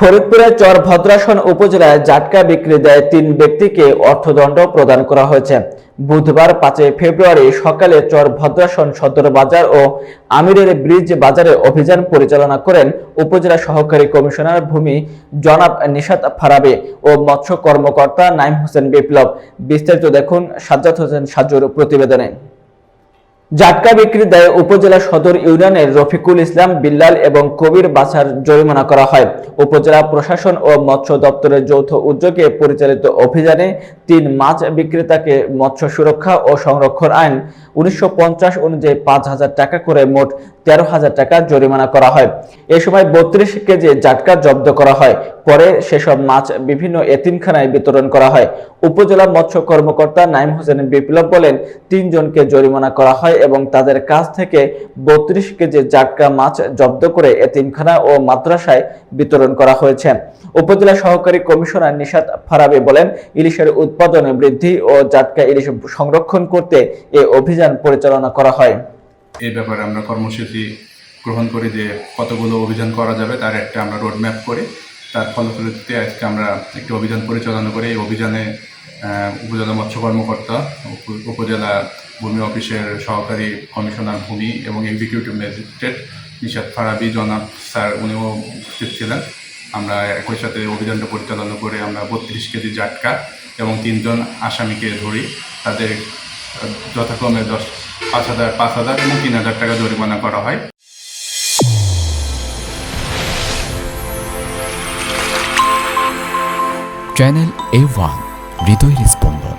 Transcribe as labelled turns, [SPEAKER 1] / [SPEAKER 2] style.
[SPEAKER 1] ফরিদপুরের চর ভদ্রাসন উপজেলায় জাটকা বিক্রি দেয় তিন ব্যক্তিকে অর্থদণ্ড প্রদান করা হয়েছে। বুধবার পাঁচই ফেব্রুয়ারি সকালে চর ভদ্রাসন সদর বাজার ও আমিরের ব্রিজ বাজারে অভিযান পরিচালনা করেন উপজেলা সহকারী কমিশনার ভূমি জনাব নিশাত ফারাবি ও মৎস্য কর্মকর্তা নাইম হোসেন বিপ্লব। বিস্তারিত দেখুন সাজ্জাদ হোসেন সাজুর প্রতিবেদনে। জাটকা বিক্রির দায়ে উপজেলা সদর ইউনিয়নের রফিকুল ইসলাম, বিল্লাল এবং কবির বাছার জরিমানা করা হয়। উপজেলা প্রশাসন ও মৎস্য দপ্তরের যৌথ উদ্যোগে পরিচালিত অভিযানে তিন মাছ বিক্রেতাকে মৎস্য সুরক্ষা ও সংরক্ষণ আইন উনিশশো পঞ্চাশ অনুযায়ী পাঁচ হাজার টাকা করে মোট তেরো হাজার টাকা জরিমানা করা হয়। এ সময় বত্রিশ কেজি জাটকা জব্দ করা হয়। পরে সেসব মাছ বিভিন্ন এতিমখানায় বিতরণ করা হয়। উপজেলা মৎস্য কর্মকর্তা নাইম হোসেন বিপ্লব বলেন, তিনজনকে জরিমানা করা হয় এবং তাদের কাছ থেকে বত্রিশ কেজি জাটকা মাছ জব্দ করে এতিমখানা ও মাদ্রাসায় বিতরণ করা হয়েছে। উপজেলা সহকারী কমিশনার নিশাত ফারাবি বলেন, ইলিশের উৎপাদন বৃদ্ধি ও জাটকা ইলিশ সংরক্ষণ করতে এ অভিযান পরিচালনা করা হয়।
[SPEAKER 2] এই ব্যাপারে আমরা কর্মসূচি গ্রহণ করি যে কতগুলো অভিযান করা যাবে, তার একটা আমরা রোড ম্যাপ করি। তার ফলশ্রুতিতে আজকে আমরা একটি অভিযান পরিচালনা করি। এই অভিযানে উপজেলা মৎস্য কর্মকর্তা, উপ- উপজেলা ভূমি অফিসের সহকারী কমিশনার ভূমি এবং এক্সিকিউটিভ ম্যাজিস্ট্রেট নিশাদ ফারাবি, জনাব স্যার উনিও উপস্থিত ছিলেন। আমরা একই সাথে অভিযানটা পরিচালনা করে আমরা বত্রিশ কেজি জাটকা এবং তিনজন আসামিকে ধরি তাদের যথাক্রমে দশ, পাঁচ হাজার পাঁচ হাজার এবং তিন হাজার টাকা জরিমানা করা হয়।
[SPEAKER 3] চ্যানেল এ ওয়ান, হৃদয়ের স্পন্দন।